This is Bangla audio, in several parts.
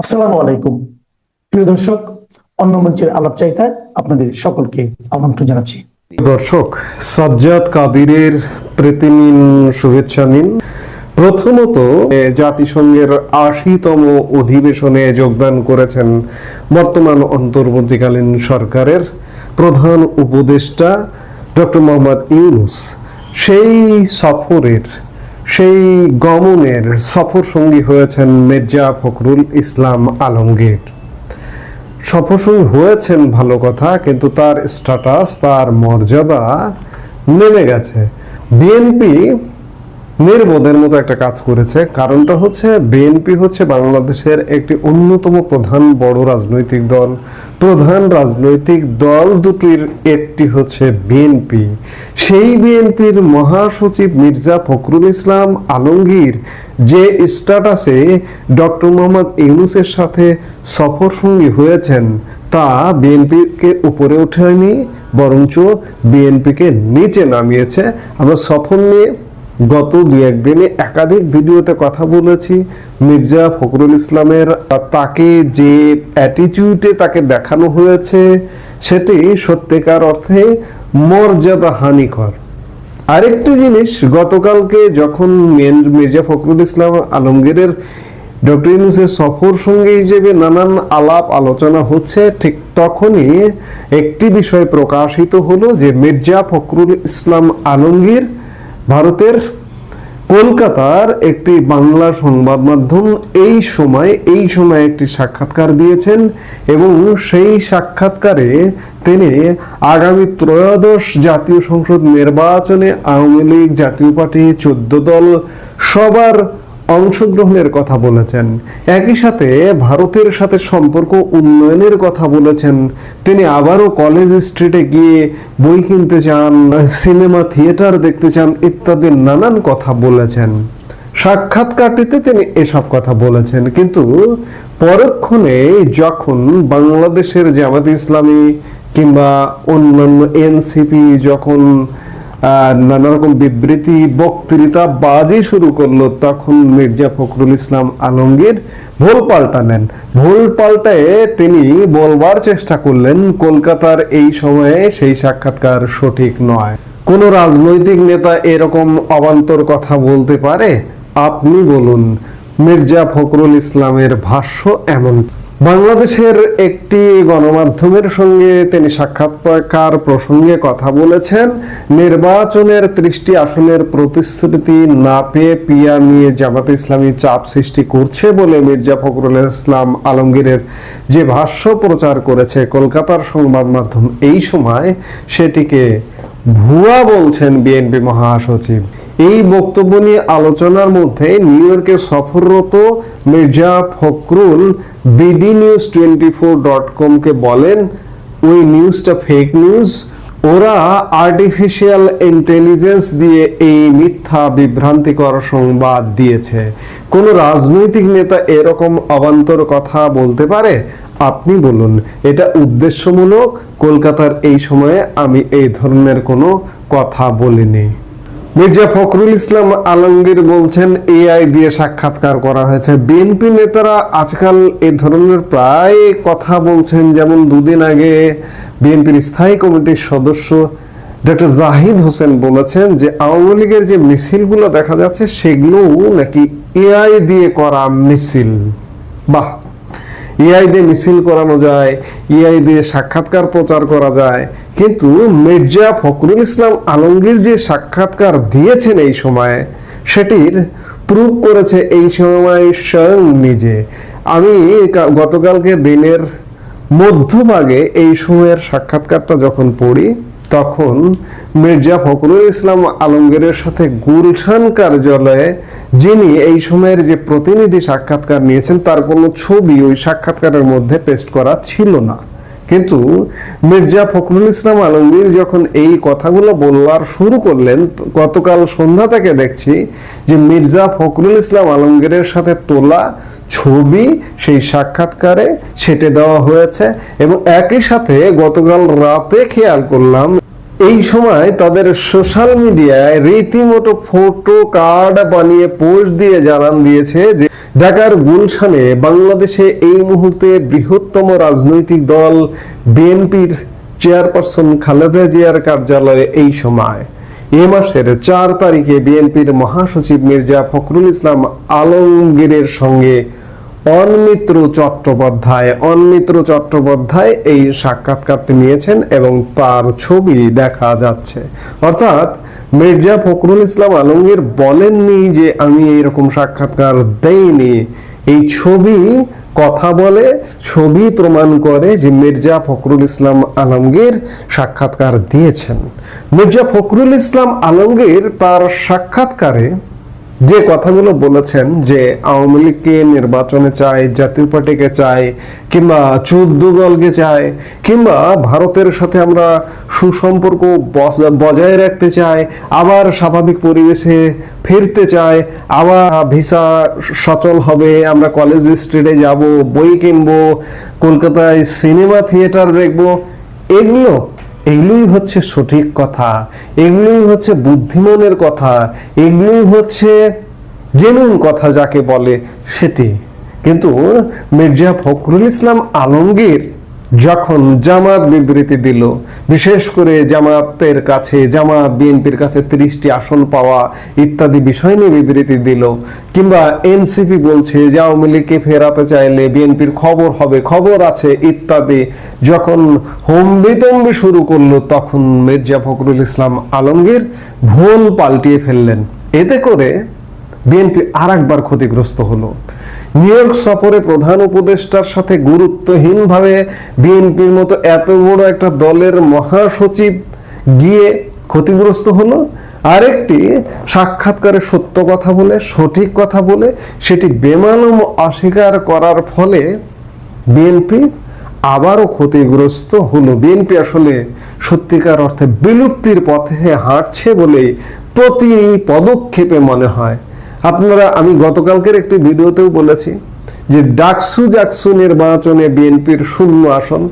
আসসালামু আলাইকুম। প্রিয় দর্শক, অন্য মঞ্চের আলাপ চাইতায় আপনাদের সকলকে আমন্ত্রণ জানাচ্ছি। দর্শক, সাজ্জাদ কাদিরের প্রীতি শুভেচ্ছা নিন। প্রথমত জাতিসংঘের আশিতম অধিবেশনে যোগদান করেছেন বর্তমান অন্তর্বর্তীকালীন সরকারের প্রধান উপদেষ্টা ডক্টর মোহাম্মদ ইউনুস। সেই সফরের সেই গমনের সফর সঙ্গী হয়েছেন মির্জা ফখরুল ইসলাম আলমগীর। সফরসঙ্গী হয়েছেন ভালো কথা, কিন্তু তার স্ট্যাটাস তার মর্যাদা নেমে গেছে। বিএনপি নির্বোধের মতো একটা কাজ করেছে। কারণটা হচ্ছে বিএনপি হচ্ছে বাংলাদেশের একটি অন্যতম প্রধান বড় রাজনৈতিক দল। প্রধান রাজনৈতিক দল দুটির একটি হচ্ছে বিএনপি। সেই বিএনপির মহাসচিব মির্জা ফখরুল ইসলাম আলমগীর যে স্ট্যাটাসে ডক্টর মোহাম্মদ ইউনুসের সাথে সফর সঙ্গী হয়েছেন, তা বিএনপিকে উপরে ওঠেনি বরঞ্চ বিএনপিকে নিচে নামিয়েছে। আমরা সফর নিয়ে গত দু একদিনে একাধিক ভিডিওতে কথা বলেছি। মির্জা ফখরুল ইসলামের তাকে যে অ্যাটিটিউডে তাকে দেখানো হয়েছে, সেটি সত্যিকার অর্থে মর্যাদা হানিকর। আরেকটি জিনিস, গতকালকে যখন মির্জা ফখরুল ইসলাম আলমগীরের ডক্টর ইউনুসের সফর সঙ্গে হিসেবে নানান আলাপ আলোচনা হচ্ছে, ঠিক তখনই একটি বিষয় প্রকাশিত হলো যে মির্জা ফখরুল ইসলাম আলমগীর ভারতের কলকাতার একটি বাংলা সংবাদ মাধ্যম এই সময় এই সময় একটি সাক্ষাৎকার দিয়েছেন এবং সেই সাক্ষাৎকারে তিনি আগামী ত্রয়োদশ জাতীয় সংসদ নির্বাচনে আওয়ামী লীগ, জাতীয় পার্টি, চোদ্দ দল সবার অংশগ্রহণের কথা বলেছেন। একই সাথে ভারতের সাথে সম্পর্ক উন্নয়নের কথা বলেছেন। তিনি আবারও কলেজ স্ট্রিটে গিয়ে বই কিনতে চান, সিনেমা, থিয়েটার দেখতে চান ইত্যাদি নানান কথা বলেছেন। সাক্ষাৎকারটিতে তিনি এসব কথা বলেছেন। কিন্তু পরক্ষণে যখন বাংলাদেশের জামাত ইসলামী কিংবা অন্যান্য এনসিপি যখন নানা রকম বিবৃতি, বক্তৃতা, বাজি শুরু করল তখন মির্জা ফখরুল ইসলাম আলমগীর ভুল পাল্টা নেন ভুল পাল্টায় তিনি বলবার চেষ্টা করলেন, কলকাতার এই সময়ে সেই সাক্ষাৎকার সঠিক নয়। কোন রাজনৈতিক নেতা এরকম অবান্তর কথা বলতে পারে? আপনি বলুন, মির্জা ফখরুল ইসলামের ভাষ্য এমন বাংলাদেশের একটি গণমাধ্যমের সঙ্গে তিনি সাক্ষাৎকার প্রসঙ্গে কথা বলেছেন, নির্বাচনের ত্রিশটি আসনের প্রতিশ্রুতি না পেয়ে পিয়া নিয়ে জামাত ইসলামী চাপ সৃষ্টি করছে বলে মির্জা ফখরুল ইসলাম আলমগীরের যে ভাষ্য প্রচার করেছে কলকাতার সংবাদ মাধ্যম এই সময়, সেটিকে ভুয়া বলছেন বিএনপি মহাসচিব। এই বক্তব্য নিয়ে আলোচনার মধ্যে নিউ ইয়র্কে সফররত Mirza Fakhrul BD news twenty four dot কমকে বলেন, ওই নিউজটা ফেক নিউজ ওরা আর্টিফিশিয়াল ইন্টেলিজেন্স দিয়ে এই মিথ্যা বিভ্রান্তিকর সংবাদ দিয়েছে। কোন রাজনৈতিক নেতা এরকম অবান্তর কথা বলতে পারে? আপনি বলুন, এটা উদ্দেশ্যমূলক? কলকাতার এই সময়ে আমি এই ধরনের কোনো কথা বলিনি। মির্জা ফখরুল ইসলাম আলমগীর বলছেন, এআই দিয়ে সাক্ষাৎকার করা হয়েছে। বিএনপি নেতারা আজকাল এ ধরনের প্রায় কথা বলছেন, যেমন দুদিন আগে বিএনপির স্থায়ী কমিটির সদস্য ডক্টর জাহিদ হোসেন বলেছেন যে, আওয়ামী লীগের যে মিছিলগুলো দেখা যাচ্ছে সেগুলো নাকি এআই দিয়ে করা মিছিল। বাহ! ইআই দিয়ে মিছিল করানো যায় ইআই দিয়ে সাক্ষাৎকার প্রচার করা যায়। কিন্তু মির্জা ফখরুল ইসলাম আলমগীর যে সাক্ষাৎকার দিয়েছেন এই সময়ে, সেটির প্রুভ করেছে এই সময় স্বয়ং নিজে। আমি গতকালকে দিনের মধ্যভাগে এই সময়ের সাক্ষাৎকারটা যখন পড়ি তখন মির্জা ফখরুল ইসলাম আলমগীরের সাথে গুলশান কার্যালয়ে, যিনি এই সময়ের যে প্রতিনিধি সাক্ষাৎকার নিয়েছেন, তার কোনো ছবি ওই সাক্ষাৎকারের মধ্যে পেস্ট করা ছিল না। কিন্তু মির্জা ফখরুল ইসলাম আলমগীর যখন এই কথাগুলো বলার শুরু করলেন, গতকাল সন্ধ্যা থেকে দেখছি যে মির্জা ফখরুল ইসলাম আলমগীরের সাথে তোলা ছবি, সেই সাক্ষাৎকারে ছেটে দেওয়া হয়েছে এবং একই সাথে গতকাল রাতে খেয়াল করলাম, এই সময় তাদের সোশ্যাল মিডিয়ায় রীতিমতো ফটো কার্ড বানিয়ে পোস্ট দিয়ে জানান দিয়েছে যে, ঢাকার গুলশানে বাংলাদেশে এই মুহূর্তে বৃহত্তম রাজনৈতিক দল বিএনপির চেয়ারপারসন খালেদা জিয়ার কার্যালয়ে এই সময়। এ মাসের চার তারিখে বিএনপির মহাসচিব মির্জা ফখরুল ইসলাম আলমগীরের সঙ্গে অনমিত্র চট্টোপাধ্যায় অনমিত্র চট্টোপাধ্যায় এই সাক্ষাৎকারটি নিয়েছেন এবং তার ছবি দেখা যাচ্ছে। অর্থাৎ মির্জা ফখরুল ইসলাম আলমগীর বলেননি যে আমি এরকম সাক্ষাৎকার দেইনি। এই ছবি কথা বলে, ছবি প্রমাণ করে যে মির্জা ফখরুল ইসলাম আলমগীর সাক্ষাৎকার দিয়েছেন। মির্জা ফখরুল ইসলাম আলমগীর তার সাক্ষাৎকারে যে কথাগুলো বলেছেন যে আওয়ামী লীগকে নির্বাচনে চায়, জাতীয় পার্টিকে চায়, কিংবা চোদ্দ দলকে চায়, কিংবা ভারতের সাথে আমরা সুসম্পর্ক বজ- বজায় রাখতে চাই আবার স্বাভাবিক পরিবেশে ফিরতে চাই আবার ভিসা সচল হবে, আমরা কলেজ স্ট্রিটে যাব, বই কিনবো, কলকাতায় সিনেমা থিয়েটার দেখব, এগুলো এগুলোই হচ্ছে সঠিক কথা, এগুলোই হচ্ছে বুদ্ধিমানের কথা, এগুলোই হচ্ছে জেনুইন কথা যাকে বলে সেটি। কিন্তু মির্জা ফখরুল ইসলাম আলমগীর যখন জামাত বিবৃতি দিল, বিশেষ করে জামাতের কাছে, জামাত বিএনপির কাছে তিরিশটি আসন পাওয়া ইত্যাদি বিষয় নিয়ে বিবৃতি দিল, কিংবা এনসিপি বলছে যে আওয়ামী লীগকে ফেরাতে চাইলে বিএনপির খবর হবে, খবর আছে ইত্যাদি। যখন হম্বিতম্বি শুরু করল, তখন মির্জা ফখরুল ইসলাম আলমগীর ভুল পাল্টিয়ে ফেললেন। এতে করে বিএনপি আর একবার ক্ষতিগ্রস্ত হলো। নিউ ইয়র্ক সফরে প্রধান উপদেষ্টার সাথে গুরুত্বহীনভাবে বিএনপির মতো এত বড় একটা দলের মহাসচিব গিয়ে ক্ষতিগ্রস্ত হলো। আরেকটি সাক্ষাৎকারে সত্য কথা বলে, সঠিক কথা বলে, সেটি বেমালুম অস্বীকার করার ফলে বিএনপি আবারও ক্ষতিগ্রস্ত হলো। বিএনপি আসলে সত্যিকার অর্থে বিলুপ্তির পথে হাঁটছে বলে প্রতি পদক্ষেপে মনে হয়। আপনারা, আমি গতকালকের একটি ভিডিওতেও বলেছি যে ডাকসু জাকসু নির্বাচনে বিএনপির শূন্য আসন।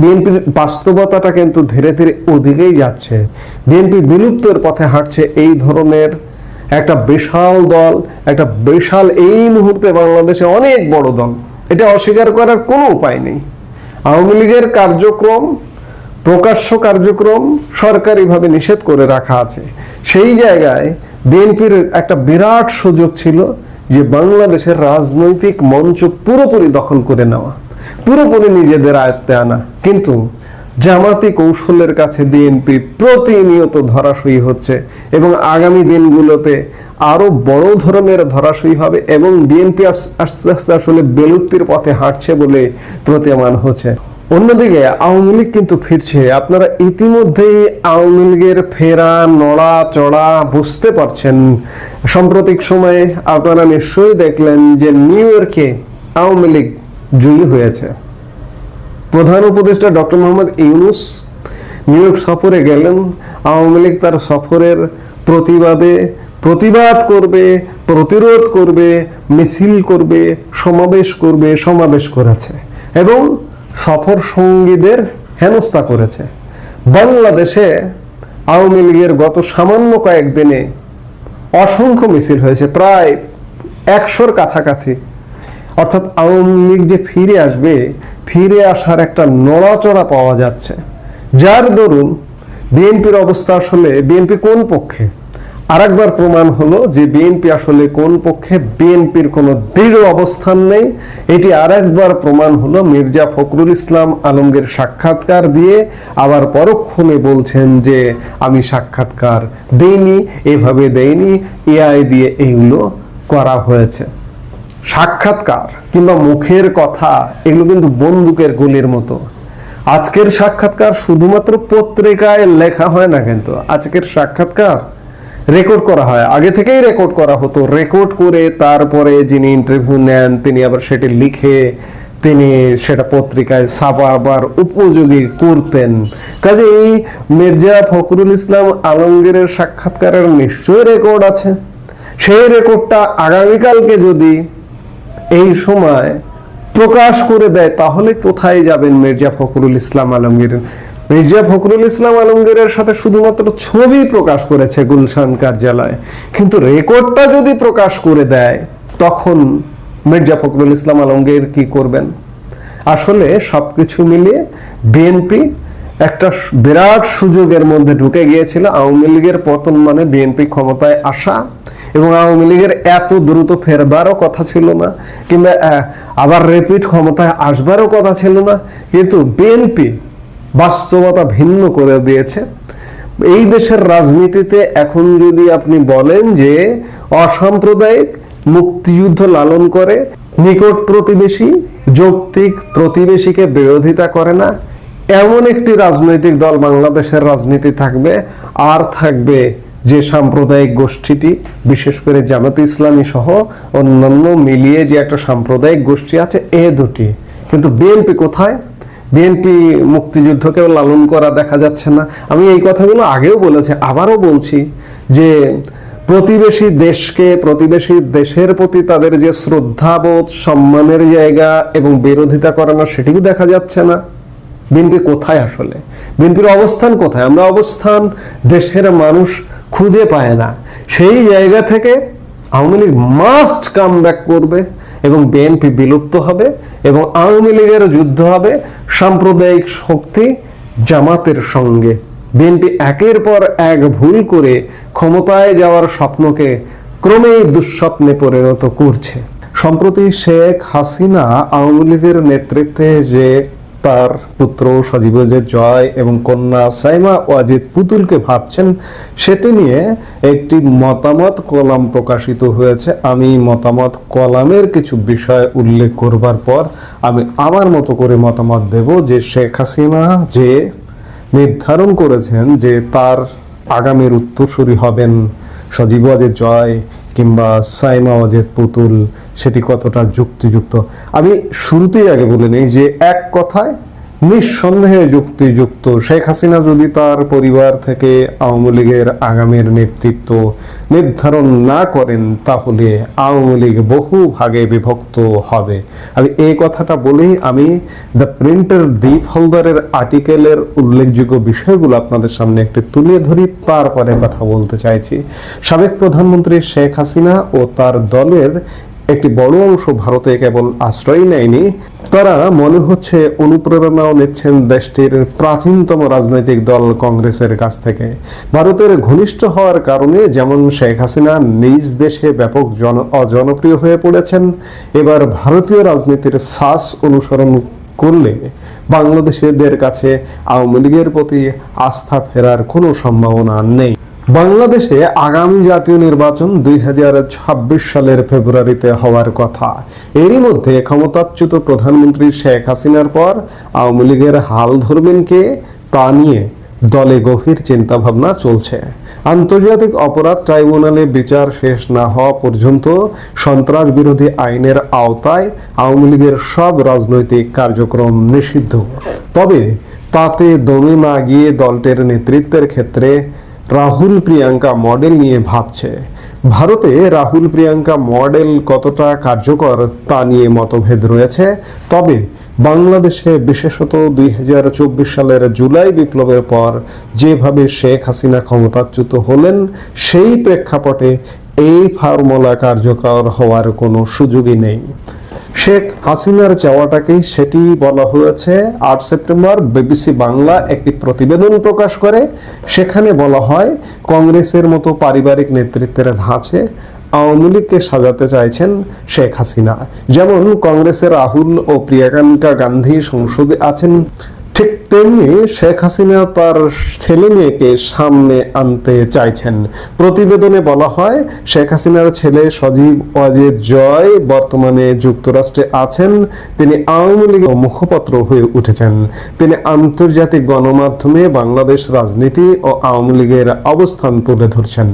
বিএনপির বাস্তবতাটা কিন্তু ধীরে ধীরে ওদিকেই যাচ্ছে। বিএনপি বিলুপ্তের পথে হাঁটছে এই ধরনের একটা বিশাল দল, একটা বিশাল এই মুহূর্তে বাংলাদেশে অনেক বড় দল। এটা অস্বীকার করার কোনো উপায় নেই। আওয়ামী লীগের কার্যক্রম, প্রকাশ্য কার্যক্রম সরকারিভাবে নিষেধ করে রাখা আছে। সেই জায়গায় বিএনপির একটা বিরাট সুযোগ ছিল যে বাংলাদেশের রাজনৈতিক মঞ্চ পুরোপুরি দখল করে নেওয়া, পুরোপুরি নিজেদের আয়ত্তে আনা। কিন্তু জামাতি কৌশলের কাছে বিএনপি প্রতিনিয়ত ধরাশয়ী হচ্ছে এবং আগামী দিনগুলোতে আরও বড় ধরনের ধরাশয়ী হবে এবং বিএনপি আস্তে আস্তে আসলে বেলুপ্তির পথে হাঁটছে বলে প্রতীয়মান হচ্ছে। অন্যদিকে আওয়ামী লীগ কিন্তু ফিরছে। আপনারা ইতিমধ্যেই আওয়ামী লীগের ফেরা, নড়া, চড়া বুঝতে পারছেন। সাম্প্রতিক সময়ে আপনারা নিশ্চয়ই দেখলেন যে নিউ ইয়র্কে আওয়ামী লীগ জয়ী হয়েছে। প্রধান উপদেষ্টা doctor Mohammad Yunus New York সফরে গেলেন। আওয়ামী লীগ তার সফরের প্রতিবাদে প্রতিবাদ করবে, প্রতিরোধ করবে, মিছিল করবে, সমাবেশ করবে, সমাবেশ করেছে। এবং সফর সঙ্গীদের হেনস্থা করেছে। বাংলাদেশে আওয়ামী লীগের গত সামান্য কয়েকদিনে অসংখ্য মিছিল হয়েছে, প্রায় একশোর কাছাকাছি। অর্থাৎ আওয়ামী লীগ যে ফিরে আসবে, ফিরে আসার একটা নড়াচড়া পাওয়া যাচ্ছে। যার দরুন বিএনপির অবস্থা আসলে বিএনপি কোন পক্ষে? আরেকবার প্রমাণ হলো যে বিএনপি আসলে কোন পক্ষে, বিএনপির কোনো দৃঢ় অবস্থান নেই। এটি আরেকবার প্রমাণ হলো মির্জা ফখরুল ইসলাম আলমগীর সাক্ষাৎকার দিয়ে আবার পরক্ষণে বলছেন যে, আমি সাক্ষাৎকার দেইনি, এভাবে দেইনি, এআই দিয়ে এইগুলো করা হয়েছে। সাক্ষাৎকার কিংবা মুখের কথা, এগুলো কিন্তু বন্দুকের গুলির মতো। আজকের সাক্ষাৎকার শুধুমাত্র পত্রিকায় লেখা হয় না কিন্তু, আজকের সাক্ষাৎকার রেকর্ড করা হয়। আগে থেকেই রেকর্ড করা হতো। রেকর্ড করে তারপরে যিনি ইন্টারভিউ নেন, তিনি আবার সেটি লিখে তিনি সেটা পত্রিকায় ছাপাবার উপযোগী করতেন। কাজে এই মির্জা ফখরুল ইসলাম আলমগীরের সাক্ষাৎকারের নিশ্চয়ই রেকর্ড আছে। সেই রেকর্ডটা আগামীকালকে যদি এই সময় প্রকাশ করে দেয়, তাহলে কোথায় যাবেন মির্জা ফখরুল ইসলাম আলমগীর? মির্জা ফখরুল ইসলাম আলমগীরের সাথে শুধুমাত্র ছবি প্রকাশ করেছে গুলশান কার্যালয়। কিন্তু রেকর্ডটা যদি প্রকাশ করে দেয়, তখন মির্জা ফখরুল ইসলাম আলমগীর কি করবেন? আসলে সব কিছু মিলিয়ে বিএনপি একটা বিরাট সুযোগের মধ্যে ঢুকে গিয়েছিল। আওয়ামী লীগের পতন মানে বিএনপি ক্ষমতায় আসা এবং আওয়ামী লীগের এত দ্রুত ফেরবারও কথা ছিল না, কিংবা আবার রিপিট ক্ষমতায় আসবারও কথা ছিল না। কিন্তু বিএনপি বাস্তবতা ভিন্ন করে দিয়েছে। এই দেশের রাজনীতিতে এখন যদি আপনি বলেন যে অসাম্প্রদায়িক মুক্তিযুদ্ধ লালন করে, নিকট প্রতিবেশী, যৌক্তিক প্রতিবেশীকে বিরোধিতা করে না, এমন একটি রাজনৈতিক দল বাংলাদেশের রাজনীতি থাকবে, আর থাকবে যে সাম্প্রদায়িক গোষ্ঠীটি, বিশেষ করে জামাত ইসলামী সহ অন্যান্য মিলিয়ে যে একটা সাম্প্রদায়িক গোষ্ঠী আছে, এ দুটি। কিন্তু বিএনপি কোথায়? বিএনপি মুক্তিযুদ্ধকেও লালন করা দেখা যাচ্ছে না। আমি এই কথাগুলো আগেও বলেছি, আবারও বলছি যে প্রতিবেশী দেশকে, প্রতিবেশী দেশের প্রতি তাদের যে শ্রদ্ধাবোধ, সম্মানের জায়গা এবং বিরোধিতা করে না, সেটিও দেখা যাচ্ছে না। বিএনপি কোথায় আসলে? বিএনপির অবস্থান কোথায়? আমরা অবস্থান দেশের মানুষ খুঁজে পায় না। সেই জায়গা থেকে Awami League must come back করবে। এবং বিএনপি বিলুপ্ত হবে এবং আওয়ামী লীগের যুদ্ধ হবে। সাম্প্রদায়িক শক্তি জামাতের সঙ্গে। বিএনপি একের পর এক ভুল করে ক্ষমতায় যাওয়ার স্বপ্নকে ক্রমেই দুঃস্বপ্নে পরিণত করছে। সম্প্রতি শেখ হাসিনা আওয়ামী লীগের নেতৃত্বে যে তার পুত্র সজীব জয় এবং কন্যা সাইমা ওয়াজিদ পুতুলকে ভাবছেন, সেটি নিয়ে একটি মতামত কলাম প্রকাশিত হয়েছে। আমি মতামত কলামের কিছু বিষয় উল্লেখ করবার পর আমি আমার মতো করে মতামত দেব যে শেখ হাসিনা যে নির্ধারণ করেছেন যে তার আগামীর উত্তরসূরি হবেন সজীব জয় কিংবা সাইমা অজেদ পুতুল, সেটি কতটা যুক্তিযুক্ত? আমি শুরুতেই আগে বলে নিই যে এক কথায় নিঃসন্দেহে যুক্তিযুক্ত। শেখ হাসিনা যদি তার পরিবার থেকে আওয়ামী লীগের আগামীর নেতৃত্ব নির্ধারণ না করেন, তাহলে আওয়ামী লীগ বহু ভাগে বিভক্ত হবে। আমি এই কথাটা বলেই আমি দ্য প্রিন্টার দ্বীপ হোল্ডারের আর্টিকেলের উল্লেখযোগ্য বিষয়গুলো আপনাদের সামনে একটু তুলে ধরি, তারপরে কথা বলতে চাইছি। সাবেক প্রধানমন্ত্রী শেখ হাসিনা ও তার দলের একটি বড় অংশ ভারতে কেবল আশ্রয় নেয়নি, তারা মনে হচ্ছে অনুপ্রেরণাও নিচ্ছেন দেশটির প্রাচীনতম রাজনৈতিক দল কংগ্রেসের কাছ থেকে। ভারতের ঘনিষ্ঠ হওয়ার কারণে যেমন শেখ হাসিনা নিজ দেশে ব্যাপক জন, অজনপ্রিয় হয়ে পড়েছেন, এবার ভারতীয় রাজনীতির শ্বাস অনুসরণ করলে বাংলাদেশিদের কাছে আওয়ামী লীগের প্রতি আস্থা ফেরার কোনো সম্ভাবনা নেই। বাংলাদেশে আগামী জাতীয় নির্বাচন দুই হাজার ছাব্বিশ সালের ফেব্রুয়ারিতে হওয়ার কথা। এরই মধ্যে ক্ষমতাচ্যুত প্রধানমন্ত্রী শেখ হাসিনার পর আওয়ামী লীগের হাল ধরবেন কে তা নিয়ে দলে গভীর চিন্তা ভাবনা চলছে। আন্তর্জাতিক অপরাধ ট্রাইব্যুনালে বিচার শেষ না হওয়া পর্যন্ত সন্ত্রাস বিরোধী আইনের আওতায় আওয়ামী লীগের সব রাজনৈতিক কার্যক্রম নিষিদ্ধ। তবে তাতে দমে না গিয়ে দলটির নেতৃত্বের ক্ষেত্রে রাহুল প্রিয়াঙ্কা মডেল নিয়ে ভাবছে। ভারতে রাহুল প্রিয়াঙ্কা মডেল কতটা কার্যকর তা নিয়ে মতভেদ রয়েছে। তবে বাংলাদেশে বিশেষত দুই হাজার চব্বিশ সালের জুলাই বিপ্লবের পর যেভাবে শেখ হাসিনা ক্ষমতাচ্যুত হলেন, সেই প্রেক্ষাপটে এই ফর্মুলা কার্যকর হওয়ার কোনো সুযোগই নেই। শেখ হাসিনার চাওয়াটাকেই সেটি বলা হয়েছে। আট সেপ্টেম্বর বিবিসি বাংলা একটি প্রতিবেদন প্রকাশ করে। সেখানে বলা হয়, কংগ্রেসের মতো পারিবারিক নেতৃত্বের ধাঁচে আওয়ামী লীগকে সাজাতে চাইছেন শেখ হাসিনা। যেমন কংগ্রেসের রাহুল ও প্রিয়াঙ্কা গান্ধী সংসদে আছেন ঠিক তেমনি শেখ হাসিনা তার ছেলে মেয়েকে সামনে আনতে চাইছেন। প্রতিবেদনে বলা হয়, শেখ হাসিনার ছেলে সজীব ওয়াজেদ জয় বর্তমানে যুক্তরাষ্ট্রে আছেন। তিনি আওয়ামী লীগের মুখপত্র হয়ে উঠেছেন। তিনি আন্তর্জাতিক গণমাধ্যমে বাংলাদেশ রাজনীতি ও আওয়ামী লীগের অবস্থান তুলে ধরছেন।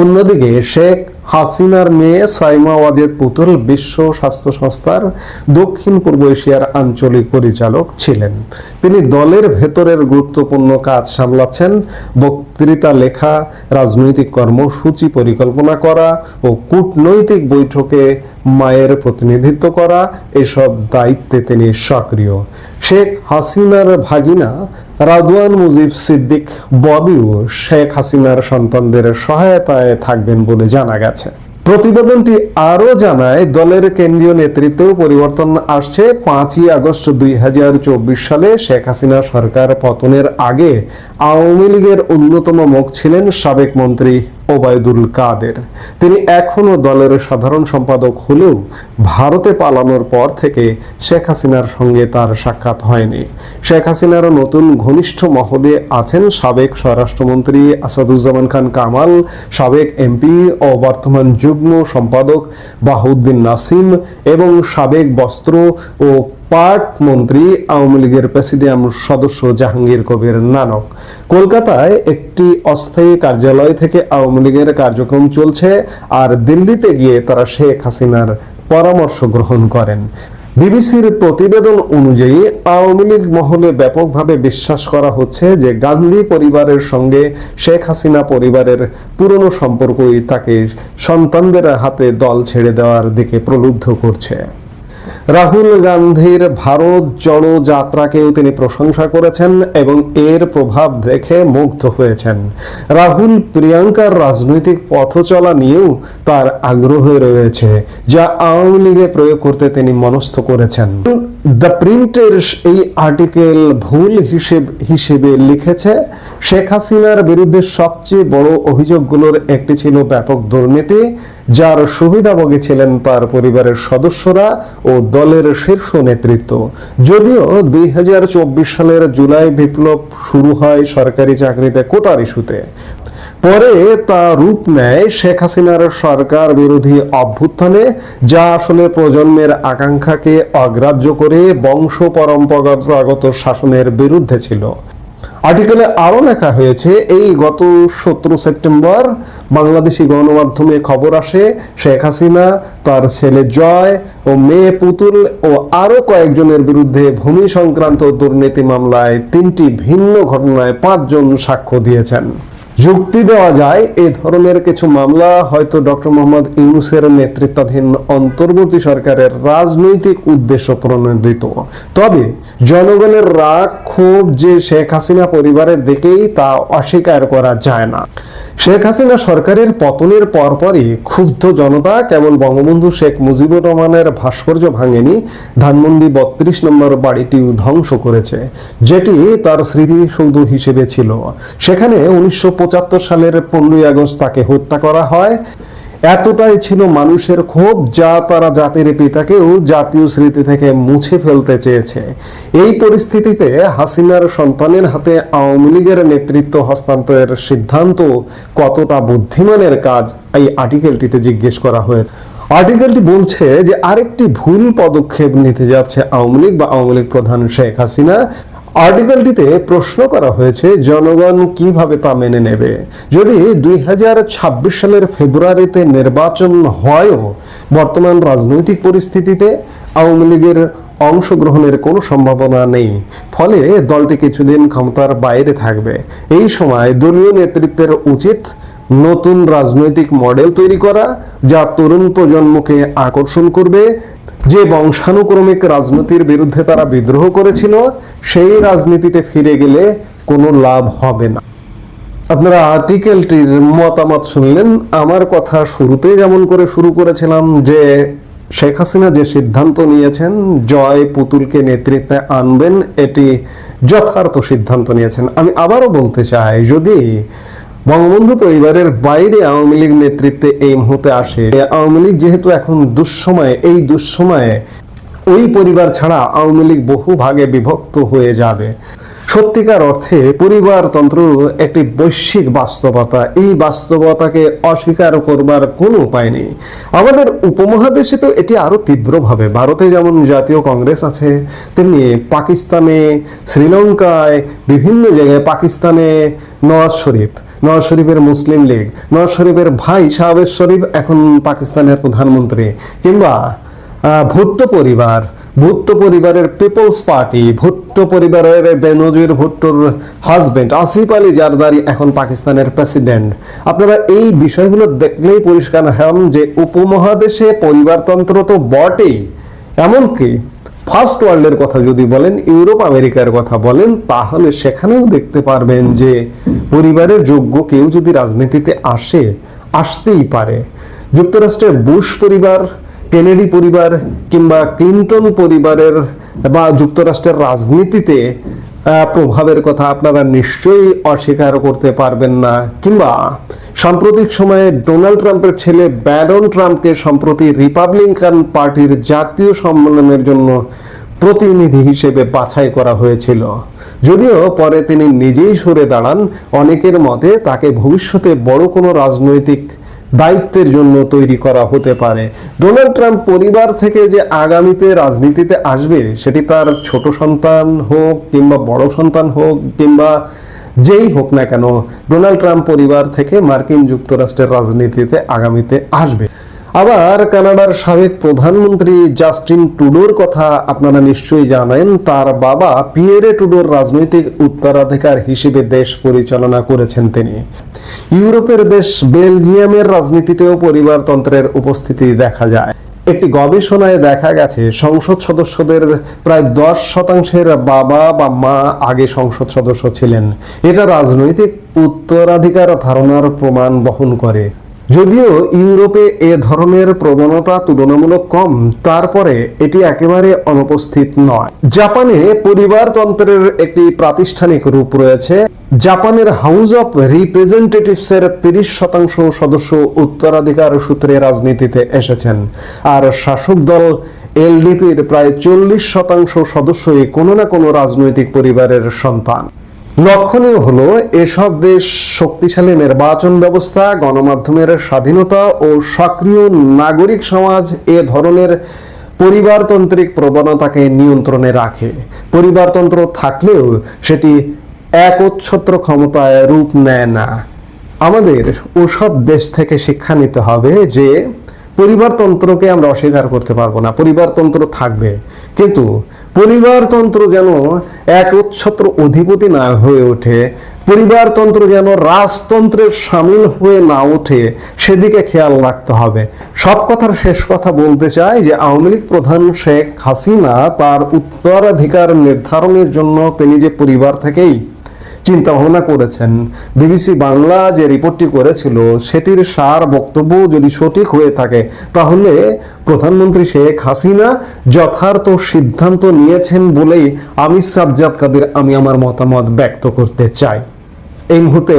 অন্যদিকে শেখ হাসিনার মেয়ে সাইমা ওয়াজেদ পুতুল বিশ্ব স্বাস্থ্য সংস্থার দক্ষিণ পূর্ব এশিয়ার আঞ্চলিক পরিচালক ছিলেন। তিনি দলের ভেতরের গুরুত্বপূর্ণ কাজ সামলাচ্ছেন, বক্তৃতা, লেখা, রাজনৈতিক কর্মসূচি পরিকল্পনা করা ও কূটনৈতিক বৈঠকে মায়ের প্রতিনিধিত্ব করা, এসব দায়িত্বে তিনি সক্রিয়। শেখ হাসিনার ভাগিনা রাদওয়ান মুজিব সিদ্দিক ববিও শেখ হাসিনার সন্তানদের সহায়তায় থাকবেন বলে জানা গেছে। প্রতিবেদনটি আরও জানায়, দলের কেন্দ্রীয় নেতৃত্বেও পরিবর্তন আসছে। পাঁচই আগস্ট দুই হাজার চব্বিশ সালে শেখ হাসিনা সরকার পতনের আগে আওয়ামী লীগের অন্যতম মুখ ছিলেন সাবেক মন্ত্রী ওবায়দুল কাদের। তিনি এখনও দলের সাধারণ সম্পাদক হলেও ভারতে পালানোর পর থেকে শেখ হাসিনার সঙ্গে তার সাক্ষাৎ হয়নি। শেখ হাসিনার নতুন ঘনিষ্ঠ মহলে আছেন সাবেক স্বরাষ্ট্রমন্ত্রী আসাদুজ্জামান খান কামাল, সাবেক এমপি ও বর্তমান যুগ্ম সম্পাদক বাহুদ্দিন নাসিম এবং সাবেক বস্ত্র ও পাট মন্ত্রী, আওয়ামী লীগের প্রেসিডিয়াম সদস্য জাহাঙ্গীর কবির নানক। কলকাতায় একটি অস্থায়ী কার্যালয় থেকে আওয়ামী লীগের কার্যক্রম চলছে আর দিল্লিতে গিয়ে তারা শেখ হাসিনার পরামর্শ গ্রহণ করেন। বিবিসির প্রতিবেদন অনুযায়ী আওয়ামী লীগ মহলে ব্যাপকভাবে বিশ্বাস করা হচ্ছে যে গান্ধী পরিবারের সঙ্গে শেখ হাসিনা পরিবারের পুরনো সম্পর্কই তাকে সন্তানদের হাতে দল ছেড়ে দেওয়ার দিকে প্রলুব্ধ করছে। রাহুল গান্ধীর ভারত জড়ো যাত্রাকেও তিনি প্রশংসা করেছেন এবং এর প্রভাব দেখে মুগ্ধ হয়েছেন। রাহুল প্রিয়াঙ্কার রাজনৈতিক পথচলা নিয়েও তার আগ্রহ রয়েছে, যা আওয়ামী লীগে প্রয়োগ করতে তিনি মনস্থ করেছেন। দ্য প্রিন্টের এই আর্টিকেল ভুল হিসেব, হিসেবে লিখেছে। শেখ হাসিনার বিরুদ্ধে সবচেয়ে বড় অভিযোগগুলোর একটি ছিল ব্যাপক দুর্নীতি, যার সুবিধাভোগী ছিলেন তার পরিবারের সদস্যরা ও দলের শীর্ষ নেতৃত্ব। যদিও দুই হাজার চব্বিশ সালের জুলাই বিপ্লব শুরু হয় সরকারি চাকরিতে কোটার ইস্যুতে। পরে তা রূপ নেয় শেখ হাসিনার সরকার বিরোধী অভ্যুত্থানে, যা আসলে প্রজন্মের আকাঙ্ক্ষাকে অগ্রাহ্য করে বংশ পরম্পরাগত শাসনের বিরুদ্ধে ছিল। আর্টিকেলে আরও লেখা হয়েছে, এই গত সতেরো সেপ্টেম্বর বাংলাদেশি গণমাধ্যমে খবর আসে, শেখ হাসিনা, তার ছেলে জয় ও মেয়ে পুতুল ও আরও কয়েকজনের বিরুদ্ধে ভূমি সংক্রান্ত দুর্নীতি মামলায় তিনটি ভিন্ন ঘটনায় পাঁচজন সাক্ষ্য দিয়েছেন। যুক্তি দেওয়া যায়, এ ধরনের কিছু মামলা হয়তো ডক্টর মোহাম্মদ ইউনুসের নেতৃত্বাধীন অন্তর্বর্তী সরকারের রাজনৈতিক উদ্দেশ্য প্রণোদিত। তবে জনগণের রাগ, ক্ষোভ যে শেখ হাসিনা পরিবারের দিকেই তা অস্বীকার করা যায় না। শেখ হাসিনা সরকারের পতনের পরপরই ক্ষুব্ধ জনতা কেবল বঙ্গবন্ধু শেখ মুজিবুর রহমানের ভাস্কর্য ভাঙেনি, ধানমন্ডি বত্রিশ নম্বর বাড়িটিও ধ্বংস করেছে, যেটি তার স্মৃতিসৌধ হিসেবে ছিল। সেখানে উনিশশো পঁচাত্তর সালের পনেরোই আগস্ট তাকে হত্যা করা হয়। এতটাই ছিল মানুষের ক্ষোভ যা তারা জাতির পিতাকেও জাতীয় স্মৃতি থেকে মুছে ফেলতে চেয়েছে। এই পরিস্থিতিতে হাসিনার সন্তানের হাতে আওয়ামী লীগের নেতৃত্ব হস্তান্তরের সিদ্ধান্ত কতটা বুদ্ধিমানের কাজ, এই আর্টিকেলটিতে জিজ্ঞেস করা হয়েছে। আর্টিকেলটি বলছে যে আরেকটি ভুল পদক্ষেপ নিতে যাচ্ছে আওয়ামী লীগ বা আওয়ামী লীগ প্রধান শেখ হাসিনা। আর্টিকেলটিতে প্রশ্ন করা হয়েছে, জনগণ কীভাবে তা মেনে নেবে? যদি দুই হাজার ছাব্বিশ সালের ফেব্রুয়ারিতে নির্বাচন হয়ও, বর্তমান রাজনৈতিক পরিস্থিতিতে আওয়ামী লীগের অংশগ্রহণের কোনো সম্ভাবনা নেই। ফলে দলটি কিছুদিন ক্ষমতার বাইরে থাকবে। এই সময় দলীয় নেতৃত্বের উচিত নতুন রাজনৈতিক মডেল তৈরি করা, যা তরুণ প্রজন্মকে আকর্ষণ করবে যে বংশানুক্রমিক রাজনীতির বিরুদ্ধে তারা বিদ্রোহ করেছিল, সেই রাজনীতিতে ফিরে গেলে কোনো লাভ হবে না। আপনারা আর্টিকেলটির মতামত শুনলেন। আমার কথা শুরুতে যেমন করে শুরু করেছিলাম যে শেখ হাসিনা যে সিদ্ধান্ত নিয়েছেন, জয় পুতুলকে নেতৃত্বে আনবেন, এটি যথার্থ সিদ্ধান্ত নিয়েছেন। আমি আবারও বলতে চাই, যদি বঙ্গবন্ধু পরিবারের বাইরে আওয়ামী লীগ নেতৃত্বে এই মুহূর্তে আসে। আওয়ামী লীগ যেহেতু এখন দুঃসময়ে, এই দুঃসময়ে ওই পরিবার ছাড়া আওয়ামী লীগ বহু ভাগে বিভক্ত হয়ে যাবে। সত্যিকার অর্থে পরিবারতন্ত্র একটি বৈশ্বিক বাস্তবতা। এই বাস্তবতাকে অস্বীকার করবার কোনো উপায় নেই। আমাদের উপমহাদেশে তো এটি আরও তীব্রভাবে। ভারতে যেমন জাতীয় কংগ্রেস আছে, তেমনি পাকিস্তানে, শ্রীলঙ্কায়, বিভিন্ন জায়গায় পাকিস্তানে নওয়াজ শরীফ। নওয়াজ শরীফের মুসলিম লীগ, নওয়াজ শরীফের ভাই শাহবেজ শরীফ এখন পাকিস্তানের প্রধানমন্ত্রী কিংবা ভুট্টো পরিবার, ভুট্টো পরিবারের পিপলস পার্টি, ভুট্টো পরিবারের বেনজির ভুট্টোর হাজবেন্ড আসিফ আলী জারদারি এখন পাকিস্তানের প্রেসিডেন্ট। আপনারা এই বিষয়গুলো দেখলেই পরিষ্কার হন যে উপমহাদেশে পরিবারতন্ত্র তো বটেই, এমনকি ফার্স্ট ওয়ার্ল্ডের কথা যদি বলেন, ইউরোপ, আমেরিকার কথা বলেন, তাহলে সেখানেও দেখতে পারবেন যে পরিবারের যোগ্য কেউ যদি রাজনীতিতে আসে, আসতেই পারে। যুক্তরাষ্ট্রের বুশ পরিবার, কেনেডি পরিবার কিংবা ক্লিন্টন পরিবারের বা যুক্তরাষ্ট্রের রাজনীতিতে প্রভাবের কথা আপনারা নিশ্চয়ই অস্বীকার করতে পারবেন না। কিংবা সাম্প্রতিক সময়ে ডোনাল্ড ট্রাম্পের ছেলে ব্যারন ট্রাম্পকে সম্প্রতি রিপাবলিকান পার্টির জাতীয় সম্মেলনের জন্য প্রতিনিধি হিসেবে বাছাই করা হয়েছিল। যদিও পরে তিনি নিজেই সরে দাঁড়ান, অনেকের মতে তাকে ভবিষ্যতে বড় কোনো রাজনৈতিক দায়িত্বের জন্য তৈরি করা হতে পারে। ডোনাল্ড ট্রাম্প পরিবার থেকে যে আগামীতে রাজনীতিতে আসবে, সেটি তার ছোট সন্তান হোক কিংবা বড় সন্তান হোক কিংবা যেই হোক না কেন, ডোনাল্ড ট্রাম্প পরিবার থেকে মার্কিন যুক্তরাষ্ট্রের রাজনীতিতে আগামীতে আসবে। আবার কানাডার সাবেক প্রধানমন্ত্রী জাস্টিন টুডোর কথা আপনারা নিশ্চয়ই জানেন। তার বাবা পিয়েরে টুডোর রাজনৈতিক উত্তরাধিকার হিসেবে দেশ পরিচালনা করেছেন তিনি। ইউরোপের দেশ বেলজিয়ামের রাজনীতিতেও পরিবারতন্ত্রের উপস্থিতি দেখা যায়। একটি গবেষণায় দেখা গেছে, সংসদ সদস্যদের প্রায় দশ শতাংশের বাবা বা মা আগে সংসদ সদস্য ছিলেন। এটা রাজনৈতিক উত্তরাধিকার ধারণার প্রমাণ বহন করে। যদিও ইউরোপে এ ধরনের প্রবণতা তুলনামূলক কম, তারপরে এটি একেবারে অনুপস্থিত নয়। জাপানে পরিবারতন্ত্রের একটি প্রাতিষ্ঠানিক রূপ রয়েছে। জাপানের হাউস অফ রিপ্রেজেন্টেটিভস এর তিরিশ শতাংশ সদস্য উত্তরাধিকার সূত্রে রাজনীতিতে এসেছেন। আর শাসক দল এলডিপির প্রায় চল্লিশ শতাংশ সদস্যই কোনো না কোনো রাজনৈতিক পরিবারের সন্তান। লক্ষণীয় হলো, এসব দেশ শক্তিশালী নির্বাচন ব্যবস্থা, গণমাধ্যমের স্বাধীনতা ও সক্রিয় নাগরিক সমাজ এ ধরনের পরিবারতান্ত্রিক প্রবণতাকে নিয়ন্ত্রণে রাখে। পরিবারতন্ত্র থাকলেও সেটি একচ্ছত্র ক্ষমতায় রূপ নেয় না। আমাদের ওসব দেশ থেকে শিক্ষা নিতে হবে যে, পরিবারতন্ত্রকে আমরা অস্বীকার করতে পারব না। পরিবারতন্ত্র থাকবে। কিন্তু পরিবারতন্ত্র যেন এক উচ্ছত্র অধিপতি না হয়ে ওঠে, পরিবারতন্ত্র যেন রাজতন্ত্রের সামিল হয়ে না ওঠে, সেদিকে খেয়াল রাখতে হবে। সব কথার শেষ কথা বলতে চাই যে আওয়ামী লীগ প্রধান শেখ হাসিনা তার উত্তরাধিকার নির্ধারণের জন্য তিনি যে পরিবার থেকেই চিন্তা ভাবনা করেছেন। বিবিসি বাংলা যে রিপোর্টটি করেছিল, সেটির সার বক্তব্য যদি সঠিক হয়ে থাকে, তাহলে প্রধানমন্ত্রী শেখ হাসিনা যথার্থ সিদ্ধান্ত নিয়েছেন বলেই আমি সাবজাদ কাদের আমি আমার মতামত ব্যক্ত করতে চাই। এই মুহূর্তে